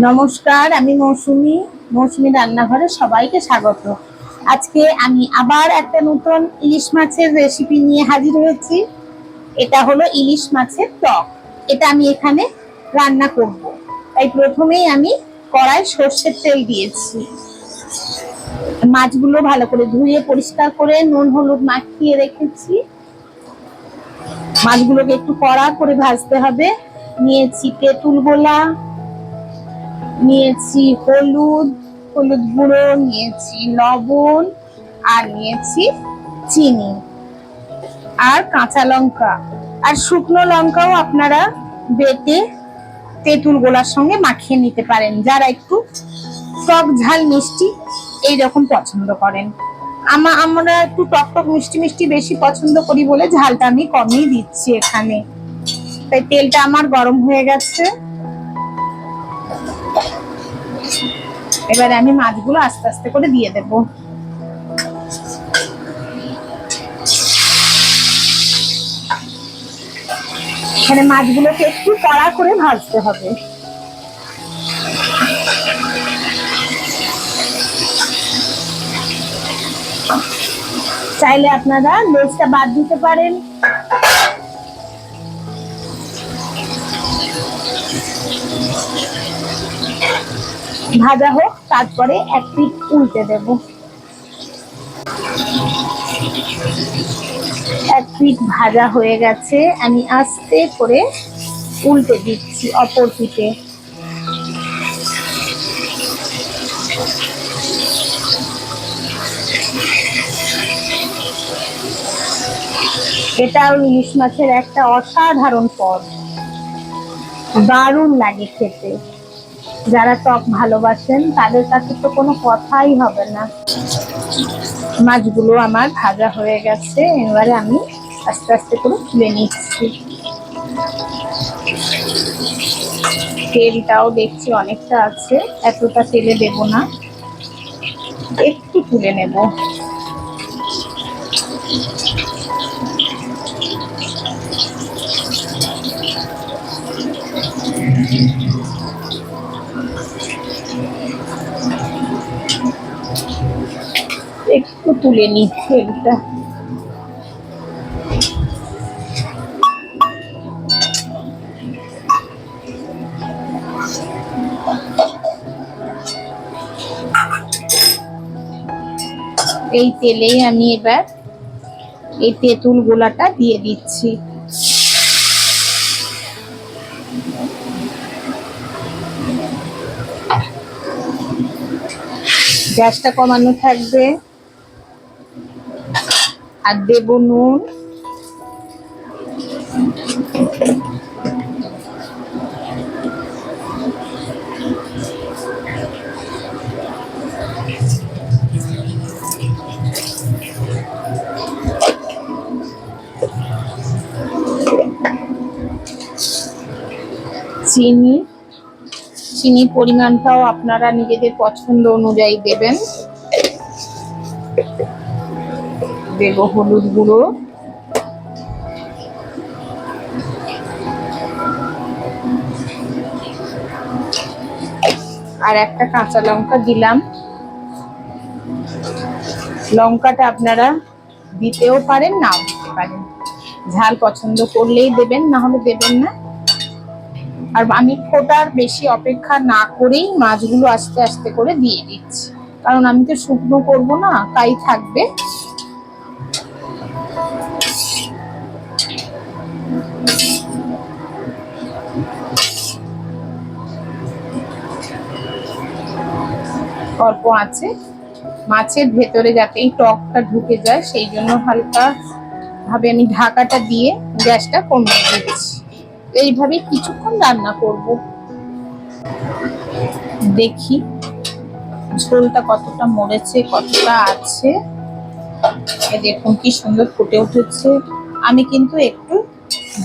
নমস্কার, আমি মৌসুমি। মৌসুমি রান্নাঘরে সবাইকে স্বাগত। আজকে আমি আবার একটা নতুন ইলিশ মাছের রেসিপি নিয়ে হাজির হয়েছি। এটা হলো ইলিশ মাছের টক। এটা আমি এখানে রান্না করব। তাই প্রথমেই আমি কড়াই সর্ষের তেল দিয়েছি। মাছগুলো ভালো করে ধুয়ে পরিষ্কার করে নুন, হলুদ মাখিয়ে রেখেছি। মাছগুলোকে একটু কড়া করে ভাজতে হবে। নিয়েছি তেঁতুল গোলা নিয়েছি হলুদ হলুদ গুঁড়ো, নিয়েছি লবণ আর নিয়েছি চিনি আর কাঁচা লঙ্কা। আর শুকনো লঙ্কাও আপনারা বেটে তেঁতুল গোলার সঙ্গে মাখিয়ে নিতে পারেন। যারা একটু টক ঝাল মিষ্টি এই রকম পছন্দ করেন। আমা, আমরা একটু টক টক মিষ্টি মিষ্টি বেশি পছন্দ করি বলে ঝালটা আমি কমই দিচ্ছি এখানে। তাই তেলটা আমার গরম হয়ে গেছে। এবারে আমি মাছগুলো আস্তে আস্তে করে দিয়ে দেব। এখানে মাছগুলোকে একটু কড়া করে ভাজতে হবে। চাইলে আপনারা লেজটা বাদ দিতে পারেন। ভাজা হোক, তারপরে এক পিঠ উল্টে দেব। এক পিঠ ভাজা হয়ে গেছে, আমি আস্তে করে উল্টে দিচ্ছি অপর পিঠে। এটাও ইলিশ মাছের একটা অসাধারণ পদ। দারুণ লাগে খেতে। যারা টক ভালোবাসেন, তাদের কাছে তো কোনো কথাই হবে না। মাছগুলো আমার ভাজা হয়ে গেছে, এবারে আমি আস্তে আস্তে করে তুলে নিচ্ছি। তেলটাও দেখছি অনেকটা আছে, এতটা তেলে দেব না। একটু তুলে নেব। একটু তুলে নিচ্ছে এটা এই তেলেই আমি এবার এই তেঁতুল গোলাটা দিয়ে দিচ্ছি। গ্যাসটা কমানো থাকবে। আর দেব নুন। চিনি। চিনির পরিমাণটাও আপনারা নিজেদের পছন্দ অনুযায়ী দেবেন। দেব হলুদ গুঁড়ো। আর একটা কাঁচা লঙ্কা দিলাম। লঙ্কাটা আপনারা দিতেও পারেন, নাও দিতে পারেন। ঝাল পছন্দ করলেই দেবেন, না হলে দেবেন না। আর আমি ফোটার বেশি অপেক্ষা না করেই মাছগুলো আস্তে আস্তে করে দিয়ে দিচ্ছি। কারণ আমি তো শুকনো করব না, তাই থাকবে। অল্প আছে। মাছের ভেতরে যাতে এই টকটা ঢুকে যায়, সেই জন্য হালকা ভাবে আমি ঢাকাটা দিয়ে গ্যাসটা কমিয়ে দিচ্ছি। এইভাবে কিছুক্ষণ রান্না করব। দেখি ঝোলটা কতটা মরেছে, কতটা আছে। দেখুন কি সুন্দর ফুটে উঠেছে। আমি কিন্তু একটু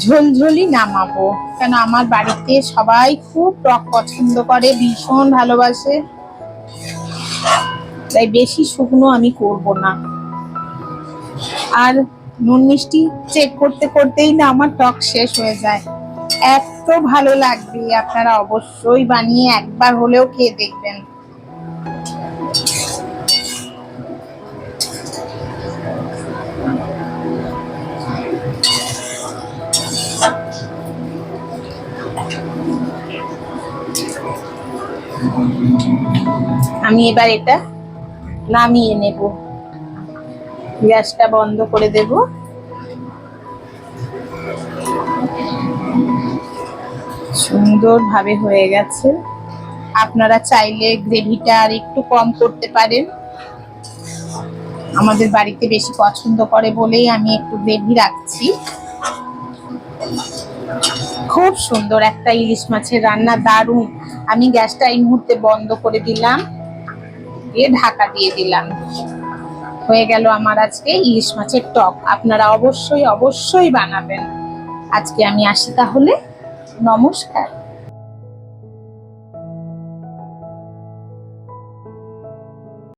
ঝোলঝোলি নামাবো। কেন আমার বাড়িতে সবাই খুব টক পছন্দ করে, ভীষণ ভালোবাসে। তাই বেশি শুকনো আমি করব না। আর নুন মিষ্টি চেক করতে করতেই না আমার টক শেষ হয়ে যায়। এত ভালো লাগবে, আপনারা অবশ্যই বানিয়ে একবার হলেও খেয়ে দেখবেন। আমি এবার এটা নামিয়ে নেব। গ্যাসটা বন্ধ করে দেব। সুন্দরভাবে হয়ে গেছে। আপনারা চাইলে গ্রেভিটা আর একটু কম করতে পারেন। আমাদের বাড়িতে বেশি পছন্দ করে বলেই আমি একটু গ্রেভি রাখছি। খুব সুন্দর একটা ইলিশ মাছের রান্না, দারুণ। আমি গ্যাসটা এই মুহূর্তে বন্ধ করে দিলাম। দিয়ে ঢাকা দিয়ে দিলাম। হয়ে গেল আমার আজকে ইলিশ মাছের টক। আপনারা অবশ্যই অবশ্যই বানাবেন। আজকে আমি আসি তাহলে। নমস্কার।